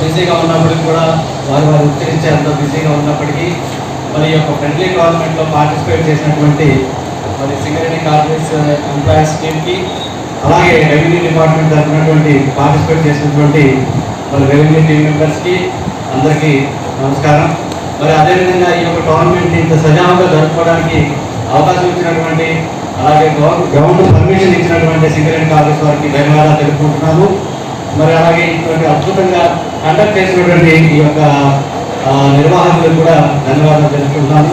బిజీగా ఉన్నప్పటికీ కూడా వారు వారు ఉచ్చరించేంత బిజీగా ఉన్నప్పటికీ మరి యొక్క ఫ్రెండ్లీ గవర్నమెంట్లో పార్టిసిపేట్ చేసినటువంటి మరి సింగరేణి కార్పొరేట్స్ ఎంప్లాయీస్ టీమ్కి అలాగే రెవెన్యూ డిపార్ట్మెంట్ తరఫునటువంటి పార్టిసిపేట్ చేసినటువంటి మరి రెవెన్యూ టీమ్ మెంబర్స్కి అందరికీ నమస్కారం. మరి అదేవిధంగా ఈ యొక్క టోర్నమెంట్ ఇంత సజావుగా జరుపుకోవడానికి అవకాశం ఇచ్చినటువంటి అలాగే గవర్నమెంట్ పర్మిషన్ ఇచ్చినటువంటి సింగరేణి కాలేజ్ వారికి ధన్యవాదాలు తెలుపుకుంటున్నాను మరి అలాగే ఇటువంటి అద్భుతంగా కండక్ట్ చేసినటువంటి ఈ యొక్క నిర్వాహకులకు కూడా ధన్యవాదాలు తెలుపుకుంటున్నాను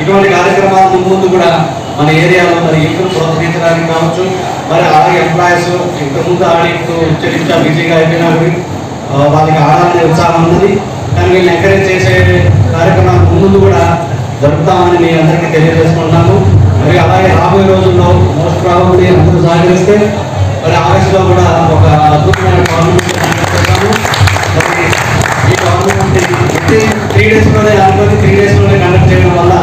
ఇటువంటి కార్యక్రమాల ముందు కూడా మన ఏరియాలో మరి యూత్ను ప్రోత్సహించడానికి కావచ్చు మరి అలాగే ఎంప్లాయీస్ ఇంతకుముందు ఆడిస్తూ ఉచ్చరించా బిజీగా అయిపోయినా కూడా వాళ్ళకి ఆడాలనే ఉత్సాహం ఉన్నది. కానీ వీళ్ళని ఎంకరేజ్ చేసే కార్యక్రమాల ముందు కూడా జరుపుతామని మీ అందరికీ తెలియజేసుకుంటున్నాము మరి అలాగే రాబోయే రోజుల్లో మోస్ట్ ప్రాబబ్లీ అందరూ సహకరిస్తే మరి ఆగస్టులో కూడా ఒక అద్భుతమైన ఈ త్రీ డేస్లోనే అనుకుని త్రీ డేస్లోనే కండక్ట్ చేయడం వల్ల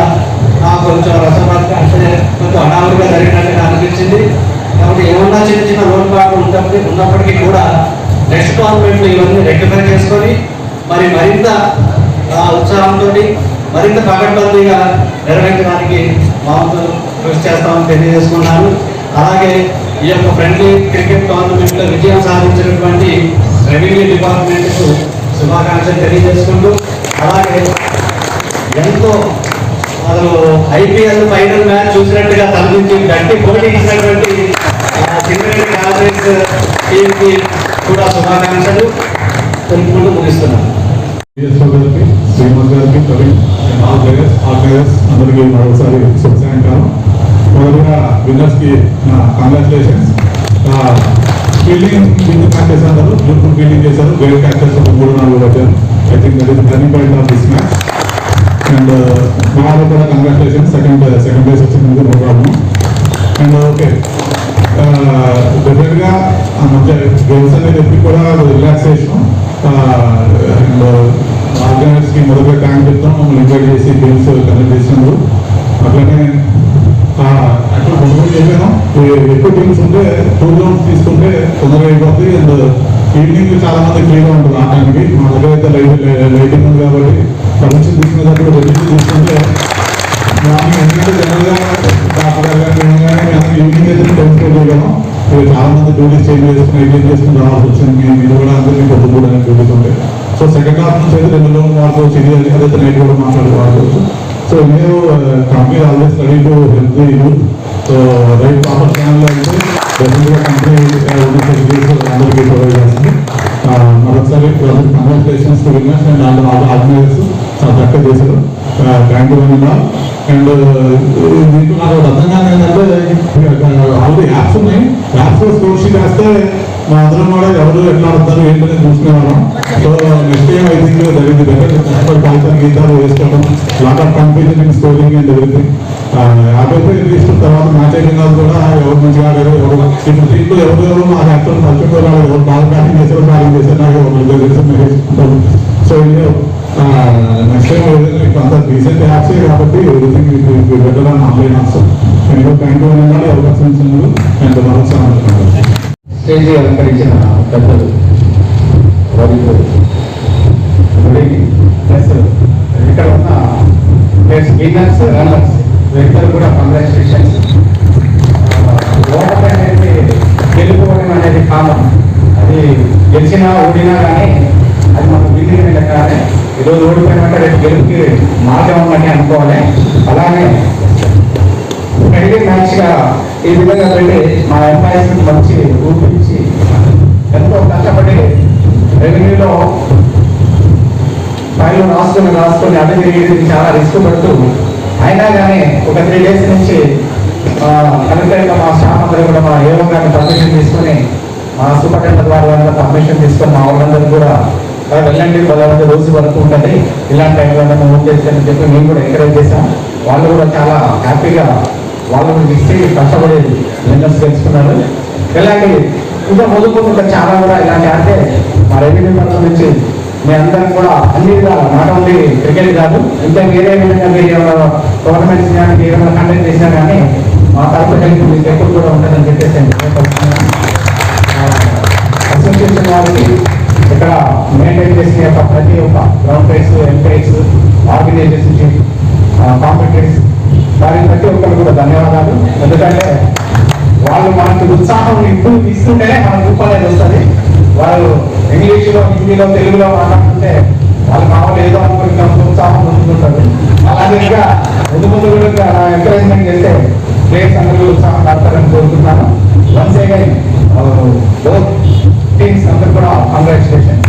నాకు కొంచెం రసపాత్ర అంటే కొంచెం హడావుడిగా జరిగినట్టు అనిపించింది. కాబట్టి ఏమన్నా చిన్న చిన్న లోన్ ప్రాబ్లం ఉన్నప్పటికీ ఉన్నప్పటికీ కూడా నెక్స్ట్ టోర్నమెంట్ ఇవన్నీ రెక్టిఫై చేసుకొని మరి మరింత ఉత్సాహంతో మరింత పకడ్బందీగా నిర్వహించడానికి మా వంతు కృషి చేస్తామని తెలియజేసుకున్నాను. అలాగే ఈ యొక్క ఫ్రెండ్లీ క్రికెట్ టోర్నమెంట్లో విజయం సాధించినటువంటి రెవెన్యూ డిపార్ట్మెంట్కు శుభాకాంక్షలు తెలియజేసుకుంటూ అలాగే ఎంతో అసలు ఐపీఎల్ ఫైనల్ మ్యాచ్ చూసినట్టుగా తలపించి గట్టి పోటీ ఇచ్చినటువంటి సింగరేణి కార్పొరేట్ టీంకి కూడా శుభాకాంక్షలు తెలుపుకుంటూ ముగిస్తున్నాను డిఎస్ఓ గారికి శ్రీనివాస్ గారికి Praveen all players all players అందరికీ మరోసారి శుభ సాయంకాలం మొదలుగా విన్నర్స్కి నా కంగ్రాచులేషన్స్ ఫీల్డింగ్ కింద క్యాచ్ చేశారు బ్యూటిఫుల్ ఫీల్డింగ్ చేశారు. వేరే క్యాచెస్ ఒక మూడు నాలుగు వచ్చారు I think that is turning point of this match and మా కూడా కంగ్రాచులేషన్స్ సెకండ్ సెకండ్ ప్లేస్ వచ్చింది నో ప్రాబ్లం అండ్ ఓకే డెఫినెట్గా ఆ మధ్య గేమ్స్ అనేది ఎప్పుడు కూడా రిలాక్సేషన్ అండ్ ఆర్గనైజర్స్కి మొదలుగా తొందరగా అయిపోతుంది అండ్ ఈవినింగ్ చాలా మంది ఫ్రీగా ఉంటుంది ఆడడానికి మా దగ్గర అయితే లైట్ లైటింగ్ ఉంది కాబట్టి పర్మిషన్ తీసుకునేటప్పుడు పర్మిషన్ తీసుకుంటే మార్నింగ్ ఎందుకంటే జనరల్గా డాక్టర్ గారు కానీ ఈవినింగ్ అయితే టెన్త్ చేయగలం చాలా మంది డ్యూటీస్ చేంజ్ చేసుకుని ఎగ్జిట్ చేసుకుని రావాల్సి వచ్చింది. మీరు కూడా అందరినీ పొద్దు కూడా డ్యూటీస్ ఉంటాయి సో సెకండ్ హాఫ్ నుంచి అయితే రెండు రోజులు ఇది అదైతే నైట్ కూడా మాట్లాడి సో మీరు company always ready to help youth so right proper ఛానల్లో అయితే డెఫినెట్గా కంపెనీ అందరికీ ప్రొవైడ్ చేస్తుంది మరొకసారి కంగ్రాచులేషన్స్ టు విన్నర్స్ అండ్ అందరూ ఆర్గనైజర్స్ చాలా చక్కగా చేశారు. థ్యాంక్ యూ అండ్ అండ్ మీకు నాకు అర్థం కాదు ఏంటంటే ఆల్రెడీ యాప్స్ ఉన్నాయి. యాప్స్లో స్కోర్ షీట్ వేస్తే మా అందరం కూడా ఎవరు ఎట్లా ఆడతారు ఏంటనే చూసుకునేవాళ్ళం. So next time I think జరిగింది బెటర్ కాగితాలు గీతాలు వేసుకోవడం lot of company scoring and everything యాభై రూపాయలు తీసుకున్న తర్వాత మాట్లాడిన కూడా ఎవరు మంచిగా ఆడారు ఎవరు ఇప్పుడు సీట్లు ఎవరు ఎవరు మా యాక్టర్ మర్చిపోయారు ఎవరు బాగా బ్యాటింగ్ చేశారు బ్యాటింగ్ చేశారు నాకు ఎవరు తెలుసు మహేష్ సో నెక్స్ట్ టైం మీకు అంత రీసెంట్ యాప్స్ కాబట్టి ఎవ్రీథింగ్ బెటర్ అని ఆన్లైన్ యాప్స్ నేను థ్యాంక్ యూ అనండి అవకాశం ఇచ్చినందుకు అండ్ మరొకసారి స్టేజ్ అలంకరించిన పెద్దలు వారికి ఇక్కడ ఉన్న ప్లస్ విన్నర్స్ రన్నర్స్ వీరిద్దరు కూడా కంగ్రాచులేషన్స్ ఓటమి అనేది గెలుపుకోవడం అనేది కామన్. అది గెలిచినా ఓడినా కానీ అది మనకు విధిని లెక్కనే ఈరోజు ఓడిపోయినట్టే రేపు గెలుపుకి మార్గం ఉందని అనుకోవాలి. అలానే ఫ్రెండ్లీ మ్యాచ్గా ఈ విధంగా వెళ్ళి మా ఎంప్లాయీస్ మంచి ఊపించి ఎంతో కష్టపడి రెవెన్యూలో ఫైల్ రాసుకొని రాసుకొని అదే తిరిగి చాలా రిస్క్ పడుతూ అయినా కానీ ఒక త్రీ డేస్ నుంచి కలెక్టర్గా మా స్టాఫ్ అందరూ కూడా మా ఏవో గారిని పర్మిషన్ తీసుకొని మా సూపరింటెండెంట్ వారి వాళ్ళంతా పర్మిషన్ తీసుకొని మా వాళ్ళందరూ కూడా వెళ్ళండి పదహారు రోజు వరకు ఉంటుంది ఇలాంటి టైంలో మేము ఓట్ చెప్పి మేము కూడా ఎంకరేజ్ చేశాం. వాళ్ళు కూడా చాలా హ్యాపీగా వాళ్ళు కూడా ఇస్తే కష్టపడి విన్నర్స్ తెలుసుకున్నారు ఇలాంటి ఇంకా మొదలు చాలా కూడా ఇలాంటి అంటే మా రెవెన్యూ పనుల నుంచి మీ అందరం కూడా అన్ని నాట్ ఓన్లీ కాదు. ఇంకా వేరే విధంగా మీరు ఏమైనా టోర్నమెంట్స్ కానీ ఏమైనా కండక్ట్ చేసినా కానీ మా తరపు హెల్ప్ మీకు ఎప్పుడు కూడా ఉంటుందని చెప్పేసి అసోసియేషన్ వాళ్ళకి ఇక్కడ మెయింటైన్ చేసిన యొక్క ప్రతి ఒక్క ground prize umpires organization competitors వారికి ప్రతి ఒక్కరు కూడా ధన్యవాదాలు. ఎందుకంటే వాళ్ళు మనకి ఉత్సాహం ఇప్పుడు ఇస్తుంటేనే మన రూపాయలు వస్తుంది. వాళ్ళు ఇంగ్లీష్లో హిందీలో తెలుగులో మాట్లాడుతుంటే వాళ్ళు కావాలి ఏదో అనుకుని కొంత ఉత్సాహం పొందుతుంటారు అలాగే ఇంకా ముందు ముందు కూడా ఎంకరేజ్మెంట్ చేస్తే ప్లేయర్స్ అందరూ ఉత్సాహం పడతారని కోరుకుంటున్నాను. వన్స్ అగైన్ బోత్ టీమ్స్ అందరూ కూడా కంగ్రాచులేషన్